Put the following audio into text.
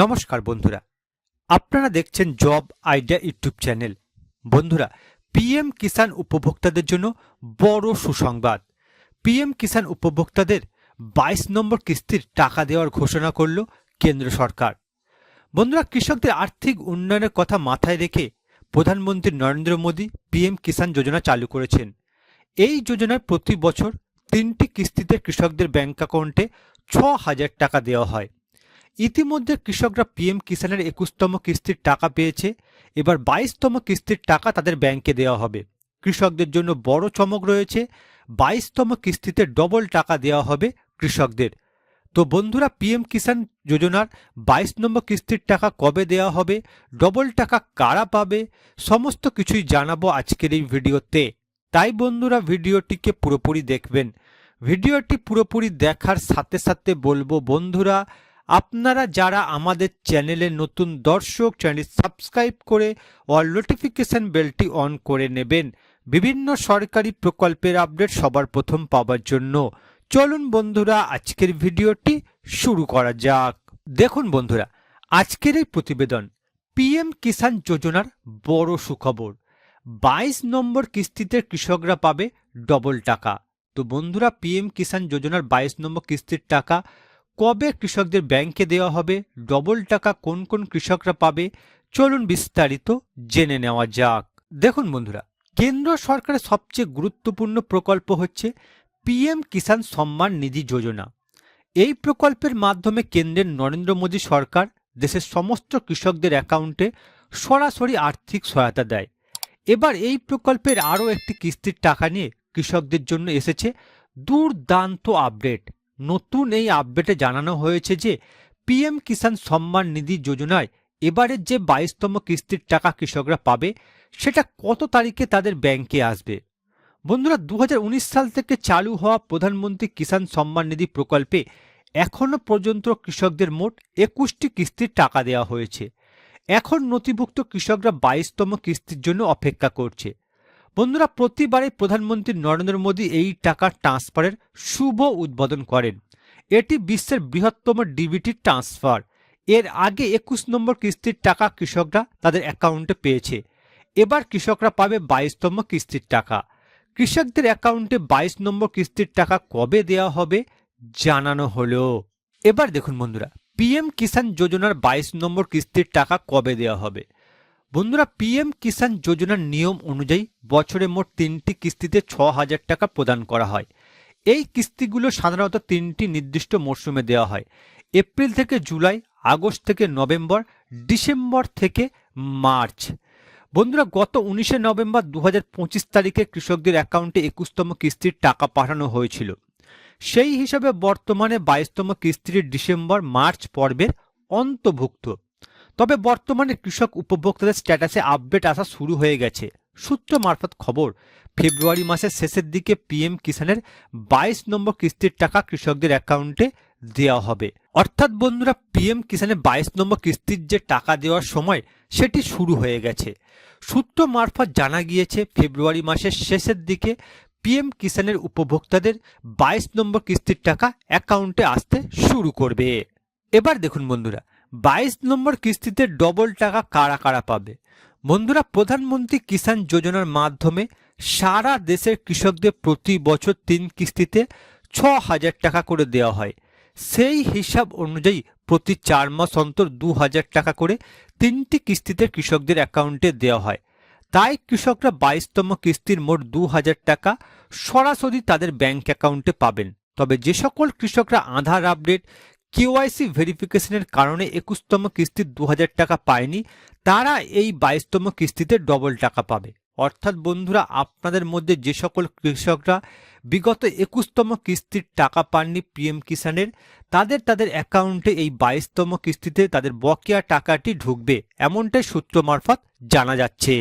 নমস্কার বন্ধুরা। আপনারা দেখছেন জব আইডিয়া ইউটিউব চ্যানেল। বন্ধুরা, পিএম কিষাণ উপভোক্তাদের জন্য বড় সুসংবাদ। পিএম কিষাণ উপভোক্তাদের বাইশ নম্বর কিস্তির টাকা দেওয়ার ঘোষণা করল কেন্দ্র সরকার। বন্ধুরা, কৃষকদের আর্থিক উন্নয়নের কথা মাথায় রেখে প্রধানমন্ত্রী নরেন্দ্র মোদী পিএম কিষাণ যোজনা চালু করেছেন। এই যোজনায় প্রতি বছর তিনটি কিস্তিতে কৃষকদের ব্যাংক অ্যাকাউন্টে ছ হাজার টাকা দেওয়া হয়। ইতিমধ্যে কৃষকরা পিএম কিষাণের একুশতম কিস্তির টাকা পেয়েছে। এবার বাইশতম কিস্তির টাকা তাদের ব্যাংকে দেওয়া হবে। কৃষকদের জন্য বড় চমক রয়েছে। বাইশতম কিস্তিতে ডবল টাকা দেওয়া হবে কৃষকদের। তো বন্ধুরা, পিএম কিষাণ যোজনার বাইশ নম্বর কিস্তির টাকা কবে দেওয়া হবে? ডবল টাকা কারা পাবে? সমস্ত কিছুই জানাব আজকের এই ভিডিওতে। তাই বন্ধুরা, ভিডিওটিকে পুরোপুরি দেখবেন। ভিডিওটি পুরোপুরি দেখার সাথে সাথে বলব, বন্ধুরা আপনারা যারা আমাদের চ্যানেলে নতুন দর্শক চ্যানেল সাবস্ক্রাইব করে অল নোটিফিকেশন বেলটি অন করে নেবেন। বিভিন্ন সরকারি প্রকল্পের আপডেট সবার প্রথম পাওয়ার জন্য। চলুন বন্ধুরা, আজকের ভিডিওটি শুরু করা যাক। দেখুন বন্ধুরা, আজকের এই প্রতিবেদন, পিএম কিষাণ যোজনার বড় সুখবর। বাইশ নম্বর কিস্তিতে কৃষকরা পাবে ডবল টাকা। তো বন্ধুরা, পিএম কিষাণ যোজনার বাইশ নম্বর কিস্তির টাকা কবে কৃষকদের ব্যাংকে দেওয়া হবে, ডবল টাকা কোন কোন কৃষকরা পাবে, চলুন বিস্তারিত জেনে নেওয়া যাক। দেখুন বন্ধুরা, কেন্দ্র সরকারের সবচেয়ে গুরুত্বপূর্ণ প্রকল্প হচ্ছে পিএম কিষাণ সম্মান নিধি যোজনা। এই প্রকল্পের মাধ্যমে কেন্দ্রের নরেন্দ্র মোদী সরকার দেশের সমস্ত কৃষকদের অ্যাকাউন্টে সরাসরি আর্থিক সহায়তা দেয়। এবার এই প্রকল্পের আরও একটি কিস্তির টাকা নিয়ে কৃষকদের জন্য এসেছে দুর্দান্ত আপডেট। নতুন এই আপডেটে জানানো হয়েছে যে পিএম কিষাণ সম্মান নিধি যোজনায় এবারের যে বাইশতম কিস্তির টাকা কৃষকরা পাবে, সেটা কত তারিখে তাদের ব্যাংকে আসবে? বন্ধুরা দু হাজার উনিশ সাল থেকে চালু হওয়া প্রধানমন্ত্রী কিষাণ সম্মান নিধি প্রকল্পে এখনও পর্যন্ত কৃষকদের মোট একুশটি কিস্তির টাকা দেওয়া হয়েছে। এখন নথিভুক্ত কৃষকরা বাইশতম কিস্তির জন্য অপেক্ষা করছে। বন্ধুরা প্রতিবারে প্রধানমন্ত্রী নরেন্দ্র মোদী এই টাকা ট্রান্সফারের শুভ উদ্বোধন করেন। এটি বিশ্বের বৃহত্তম ডিবিটি ট্রান্সফার এর আগে একুশ নম্বর কিস্তির টাকা কৃষকরা তাদের অ্যাকাউন্টে পেয়েছে। এবার কৃষকরা পাবে বাইশতম কিস্তির টাকা। কৃষকদের অ্যাকাউন্টে বাইশ নম্বর কিস্তির টাকা কবে দেওয়া হবে জানানো হলো। এবার দেখুন বন্ধুরা, পিএম কিষাণ যোজনার বাইশ নম্বর কিস্তির টাকা কবে দেওয়া হবে? বন্ধুরা পিএম কিষাণ যোজনার নিয়ম অনুযায়ী বছরে মোট তিনটি কিস্তিতে ছ হাজার টাকা প্রদান করা হয়। এই কিস্তিগুলো সাধারণত তিনটি নির্দিষ্ট মরশুমে দেওয়া হয়। এপ্রিল থেকে জুলাই, আগস্ট থেকে নভেম্বর, ডিসেম্বর থেকে মার্চ। বন্ধুরা, গত উনিশে নভেম্বর দু হাজার পঁচিশ তারিখে কৃষকদের অ্যাকাউন্টে একুশতম কিস্তির টাকা পাঠানো হয়েছিল। সেই হিসাবে বর্তমানে বাইশতম কিস্তির ডিসেম্বর মার্চ পর্বের অন্তর্ভুক্ত। তবে বর্তমানে কৃষক উপভোক্তাদের স্ট্যাটাসে আপডেট আসা শুরু হয়ে গেছে। সূত্র মারফত খবর, ফেব্রুয়ারি মাসের শেষের দিকে পিএম কিষানের বাইশ নম্বর কিস্তির টাকা কৃষকদের অ্যাকাউন্টে দেওয়া হবে। অর্থাৎ বন্ধুরা পিএম কিষানের বাইশ নম্বর কিস্তির যে টাকা দেওয়ার সময়, সেটি শুরু হয়ে গেছে। সূত্র মারফত জানা গিয়েছে, ফেব্রুয়ারি মাসের শেষের দিকে পিএম কিষানের উপভোক্তাদের বাইশ নম্বর কিস্তির টাকা অ্যাকাউন্টে আসতে শুরু করবে। এবার দেখুন বন্ধুরা বাইশ নম্বর কিস্তিতে ডবল টাকা কারা কারা পাবে? বন্ধুরা, প্রধানমন্ত্রী কিষাণ যোজনার মাধ্যমে সারা দেশের কৃষকদের প্রতি বছর তিন কিস্তিতে ছ হাজার টাকা করে দেওয়া হয়। সেই হিসাব অনুযায়ী প্রতি চার মাস অন্তর দু হাজার টাকা করে তিনটি কিস্তিতে কৃষকদের অ্যাকাউন্টে দেওয়া হয়। তাই কৃষকরা বাইশতম কিস্তির মোট দু হাজার টাকা সরাসরি তাদের ব্যাংক অ্যাকাউন্টে পাবেন। তবে যে সকল কৃষকরা আধার আপডেট কেওয়াইসি ভেরিফিকেশনের কারণে একুশতম কিস্তির দু হাজার টাকা পায়নি, তারা এই বাইশতম কিস্তিতে ডবল টাকা পাবে। অর্থাৎ বন্ধুরা, আপনাদের মধ্যে যে সকল কৃষকরা বিগত একুশতম কিস্তির টাকা পাননি পিএম কিষানের তাদের তাদের অ্যাকাউন্টে এই বাইশতম কিস্তিতে তাদের বকেয়া টাকাটি ঢুকবে, এমনটাই সূত্র মারফত জানা যাচ্ছে।